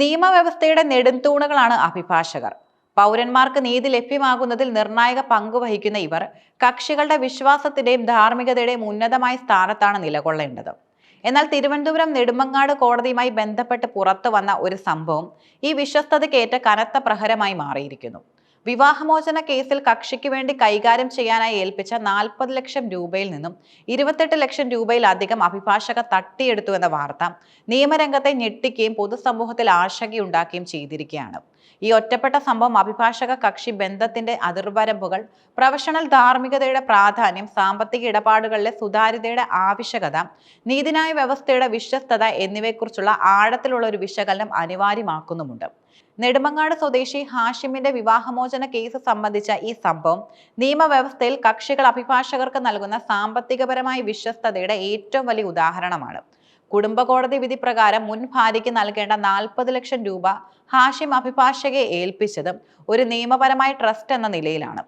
നിയമവ്യവസ്ഥയുടെ നെടുംതൂണുകളാണ് അഭിഭാഷകർ. പൗരന്മാർക്ക് നീതി ലഭ്യമാകുന്നതിൽ നിർണായക പങ്കുവഹിക്കുന്ന ഇവർ കക്ഷികളുടെ വിശ്വാസത്തിന്റെയും ധാർമ്മികതയുടെയും ഉന്നതമായ സ്ഥാനത്താണ് നിലകൊള്ളേണ്ടത്. എന്നാൽ തിരുവനന്തപുരം നെടുമങ്ങാട് കോടതിയുമായി ബന്ധപ്പെട്ട് പുറത്തു വന്ന ഒരു സംഭവം ഈ വിശ്വസ്തതയ്ക്കേറ്റ കനത്ത പ്രഹരമായി മാറിയിരിക്കുന്നു. വിവാഹമോചന കേസിൽ കക്ഷിക്ക് വേണ്ടി കൈകാര്യം ചെയ്യാനായി ഏൽപ്പിച്ച നാൽപ്പത് ലക്ഷം രൂപയിൽ നിന്നും ഇരുപത്തെട്ട് ലക്ഷം രൂപയിലധികം അഭിഭാഷക തട്ടിയെടുത്തു എന്ന വാർത്ത നിയമരംഗത്തെ ഞെട്ടിക്കുകയും പൊതുസമൂഹത്തിൽ ആശങ്കയുണ്ടാക്കുകയും ചെയ്തിരിക്കുകയാണ്. ഈ ഒറ്റപ്പെട്ട സംഭവം അഭിഭാഷക കക്ഷി ബന്ധത്തിന്റെ അതിർവരമ്പുകൾ പ്രൊഫഷണൽ ധാർമ്മികതയുടെ പ്രാധാന്യം സാമ്പത്തിക ഇടപാടുകളിലെ സുതാര്യതയുടെ ആവശ്യകത നീതിന്യായ വ്യവസ്ഥയുടെ വിശ്വസ്തത എന്നിവയെക്കുറിച്ചുള്ള ആഴത്തിലുള്ള ഒരു വിശകലനം അനിവാര്യമാക്കുന്നുമുണ്ട്. നെടുമങ്ങാട് സ്വദേശി ഹാഷിമിന്റെ വിവാഹമോചന കേസ് സംബന്ധിച്ച ഈ സംഭവം നിയമവ്യവസ്ഥയിൽ കക്ഷികൾ അഭിഭാഷകർക്ക് നൽകുന്ന സാമ്പത്തികപരമായ വിശ്വസ്തതയുടെ ഏറ്റവും വലിയ ഉദാഹരണമാണ്. കുടുംബ കോടതി വിധി പ്രകാരം മുൻ ഭാര്യയ്ക്ക് നൽകേണ്ട നാൽപ്പത് ലക്ഷം രൂപ ഹാഷിം അഭിഭാഷകയെ ഏൽപ്പിച്ചതും ഒരു നിയമപരമായ ട്രസ്റ്റ് എന്ന നിലയിലാണ്.